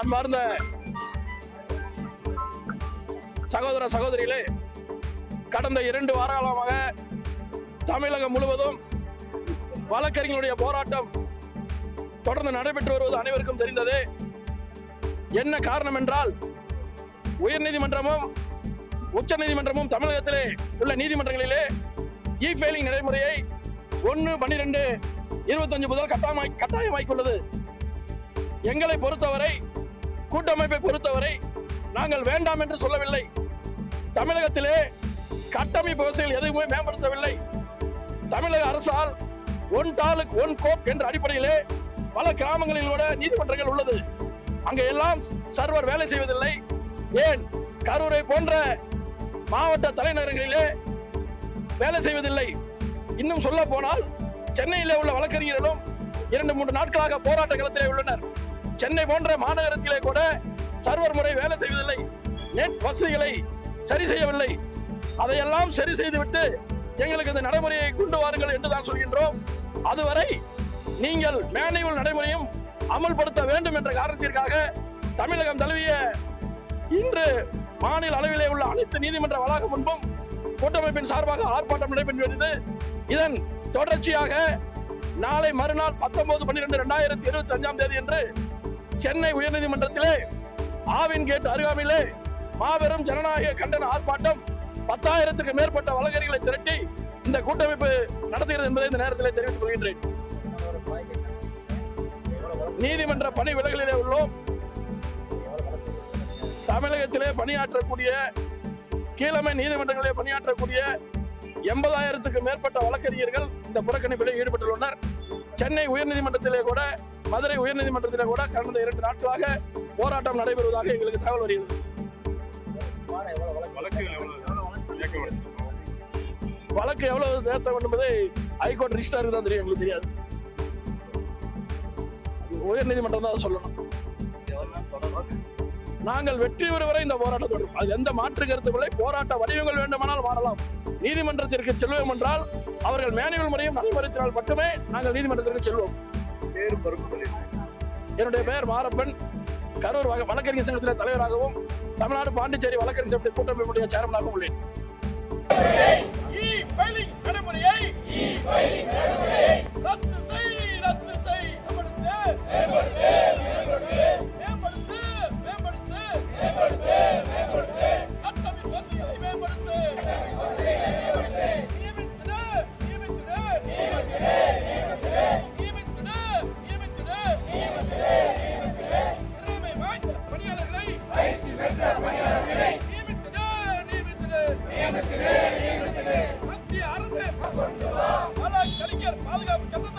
அன்பார்ந்த சகோதர சகோதரிகளே கடந்த இரண்டு வார காலமாக தமிழகம் முழுவதும் வழக்கறிஞருடைய போராட்டம் தொடர்ந்து நடைபெற்று வருவது அனைவருக்கும் தெரிந்தது என்ன காரணம் என்றால் உயர்நீதிமன்றமும் உச்ச நீதிமன்றமும் தமிழகத்திலே உள்ள நீதிமன்றங்களிலே இ நடைமுறையை ஒன்று பன்னிரெண்டு இருபத்தஞ்சு முதல் கட்டாயமாய் கட்டாயமாக்கியுள்ளது எங்களை பொறுத்தவரை கூட்டமைப்பை பொறுத்தவரை நாங்கள் வேண்டாம் என்று சொல்லவில்லை. தமிழகத்திலே கட்டமைப்பு வசதிகள் எதுவுமே மேம்படுத்தவில்லை. தமிழக அரசால் ஒன் டாலுக் ஒன் கோப் என்ற அடிப்படையிலே பல கிராமங்களில் கூட நீதிமன்றங்கள் உள்ளது. அங்கே எல்லாம் சர்வர் வேலை செய்வதில்லை. ஏன்? கரூரை போன்ற மாவட்ட தலைநகரங்களிலே வேலை செய்வதில்லை. இன்னும் சொல்ல போனால் சென்னையிலே உள்ள வழக்கறிஞர்களும் இரண்டு மூன்று நாட்களாக போராட்ட களத்திலே உள்ளனர். சென்னை போன்ற மாநகரத்திலே கூட சர்வர் முறை வேலை செய்வதில்லை. நெட் வசதிகளை சரி செய்யவில்லை. அதையெல்லாம் சரி செய்துவிட்டு எங்களுக்கு இந்த நடைமுறையை கொண்டு வாருங்கள் என்று தான் சொல்கின்றோம். அதுவரை நீங்கள் மேனுவல் நடைமுறையும் அமல்படுத்த வேண்டும் என்ற காரணத்திற்காக தமிழகம் தழுவிய இன்று மாநில அளவிலே உள்ள அனைத்து நீதிமன்ற வளாகம் முன்பும் கூட்டமைப்பின் சார்பாக ஆர்ப்பாட்டம் நடைபெற்றது இதன் தொடர்ச்சியாக நாளை மறுநாள் பத்தொன்பது பன்னிரெண்டு இரண்டாயிரத்தி இருபத்தி அஞ்சாம் தேதி என்று சென்னை உயர்நீதிமன்றத்திலே ஆவின் கேட் அருகாமையிலே மாபெரும் ஜனநாயக கண்டன ஆர்ப்பாட்டம் பத்தாயிரத்துக்கு மேற்பட்ட வழக்கறிஞர்களை திரட்டி இந்த கூட்டமைப்பு நடத்துகிறது என்பதை இந்த நேரத்தில் தெரிவித்துக் கொள்கின்றேன். நீதிமன்ற பணி விலகலிலே உள்ளோம். தமிழகத்திலே பணியாற்றக்கூடிய கீழமை நீதிமன்றங்களிலே பணியாற்றக்கூடிய எண்பதாயிரத்துக்கு மேற்பட்ட வழக்கறிஞர்கள் இந்த புறக்கணிப்பில் ஈடுபட்டுள்ளனர். சென்னை உயர்நீதிமன்றத்திலே கூட மதுரை உயர்நீதிமன்றத்திலே கூட கடந்த இரண்டு நாட்களாக போராட்டம் நடைபெறுவதாக எங்களுக்கு தகவல் வருகிறது. வழக்கு எவ்வளவு தேர்த்த வேண்டும் என்பதை ஹைகோர்ட் ரிஜிஸ்டாருக்கு தான் தெரியும் எங்களுக்கு தெரியாது. உயர்நீதிமன்றம் தான் அதை சொல்லணும். நாங்கள் வெற்றி பெறும் வரை இந்த போராட்டம் தொடரும். அது எந்த மாற்று கருத்துக்களை போராட்ட வடிவங்கள் வேண்டுமானால் மாறலாம். நீதிமன்றத்திற்கு செல்வோம் என்றால் அவர்கள் மேனுவல் முறையும் நடைமுறைத்தினால் மட்டுமே நாங்கள் நீதிமன்றத்திற்கு செல்வோம்? என்னுடைய பெயர் மாரப்பன். கரூர் வழக்கறிஞர் சங்கத்தின் தலைவராகவும் தமிழ்நாடு பாண்டிச்சேரி வழக்கறிஞர் சங்கத்தின் கூட்டமைப்புடைய சேர்மனாகவும் உள்ளேன். நடைமுறையை மத்திய அரசு பல கலைஞர் பாதுகாப்பு